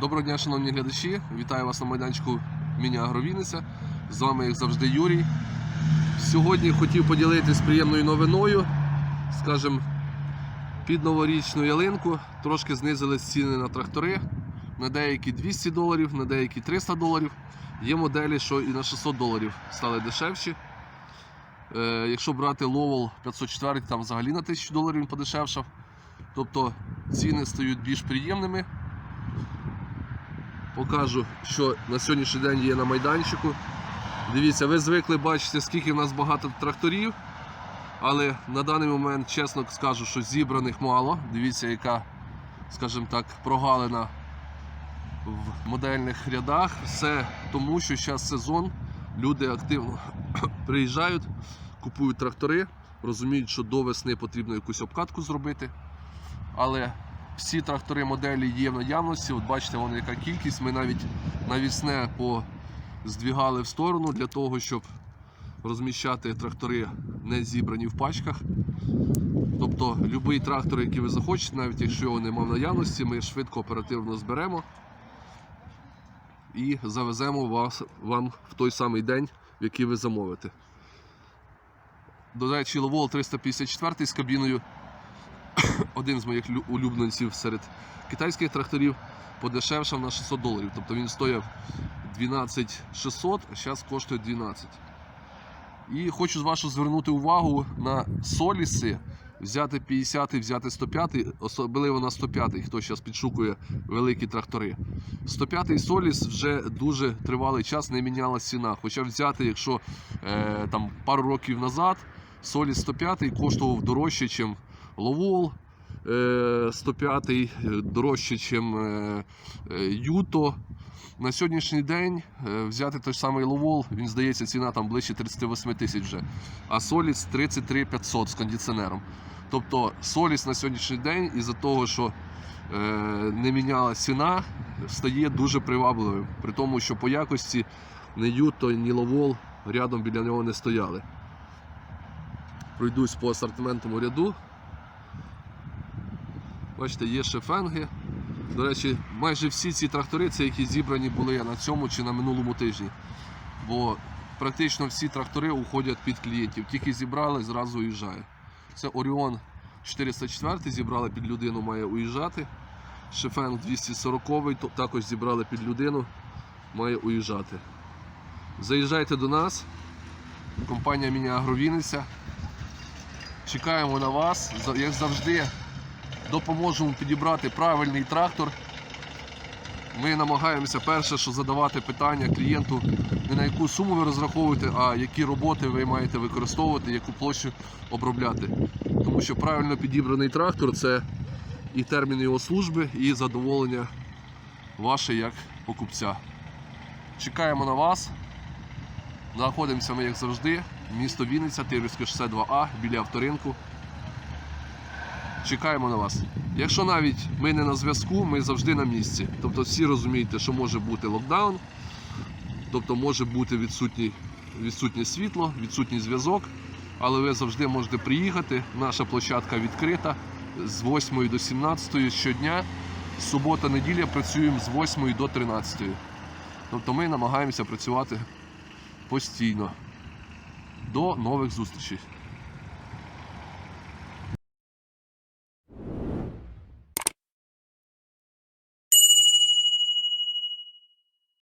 Доброго дня, шановні глядачі. Вітаю вас на майданчику Міні-Агровіниця. З вами, як завжди, Юрій. Сьогодні хотів поділитися приємною новиною. Скажем, під новорічну ялинку трошки знизили ціни на трактори. На деякі 200 доларів, на деякі 300 доларів. Є моделі, що і на 600 доларів стали дешевші. Е, якщо брати Lowell 504, там взагалі на 1000 доларів він подешевшав. Тобто ціни стають більш приємними. Покажу, що на сьогоднішній день є на майданчику. Дивіться, ви звикли бачити, скільки в нас багато тракторів, але на даний момент, чесно скажу, що зібраних мало. Дивіться, яка, скажімо так, прогалина в модельних рядах. Все тому, що зараз сезон, люди активно приїжджають, купують трактори, розуміють, що до весни потрібно якусь обкатку зробити. Але всі трактори моделі є в наявності. От бачите, вон яка кількість. Ми навіть навісне здвігали в сторону для того, щоб розміщати трактори не зібрані в пачках. Тобто будь-який трактор, який ви захочете, навіть якщо його немає в наявності, ми швидко оперативно зберемо і завеземо вас, вам в той самий день, в який ви замовите. До речі, Ловол 354 з кабіною один з моїх улюбленців серед китайських тракторів подешевшав на 600 доларів. Тобто він стояв 12 600, а зараз коштує 12. І хочу вашу звернути увагу на соліси. Взяти 50, взяти 105, особливо на 105, хто зараз підшукує великі трактори. 105 соліс вже дуже тривалий час не мінялась ціна. Хоча взяти, якщо е, там пару років назад соліс 105 коштував дорожче, ніж Ловол е, 105 е, дорожче, ніж е, Юто. На сьогоднішній день взяти той самий Ловол, він здається, ціна там ближче 38 тисяч вже. А Соліс 33 500 з кондиціонером. Тобто Соліс на сьогоднішній день із-за того, що не міняла ціна, стає дуже привабливим. При тому, що по якості ні Юто, ні Ловол рядом біля нього не стояли. Пройдусь по асортиментному ряду. Бачите, є шефенги. До речі, майже всі ці трактори, це які зібрані були на цьому чи на минулому тижні. Бо практично всі трактори уходять під клієнтів. Тільки зібрали, зразу уїжджає. Це Оріон 404 зібрали під людину, має уїжджати. Шефенг 240 то- також зібрали під людину, має уїжджати. Заїжджайте до нас. Компанія Міні-Агровіниця. Чекаємо на вас. Як завжди, допоможемо підібрати правильний трактор. Ми намагаємося перше, що задавати питання клієнту, не на яку суму ви розраховуєте, а які роботи ви маєте використовувати, яку площу обробляти. Тому що правильно підібраний трактор це і термін його служби, і задоволення ваше як покупця. Чекаємо на вас. Знаходимося ми, як завжди, місто Вінниця, Тирівське шосе 2А біля авторинку. Чекаємо на вас. Якщо навіть ми не на зв'язку, ми завжди на місці. Тобто всі розумієте, що може бути локдаун, тобто може бути відсутній, відсутнє світло, відсутній зв'язок, але ви завжди можете приїхати. Наша площадка відкрита з 8 до 17 щодня. Субота, неділя працюємо з 8 до 13. Тобто ми намагаємося працювати постійно. До нових зустрічей.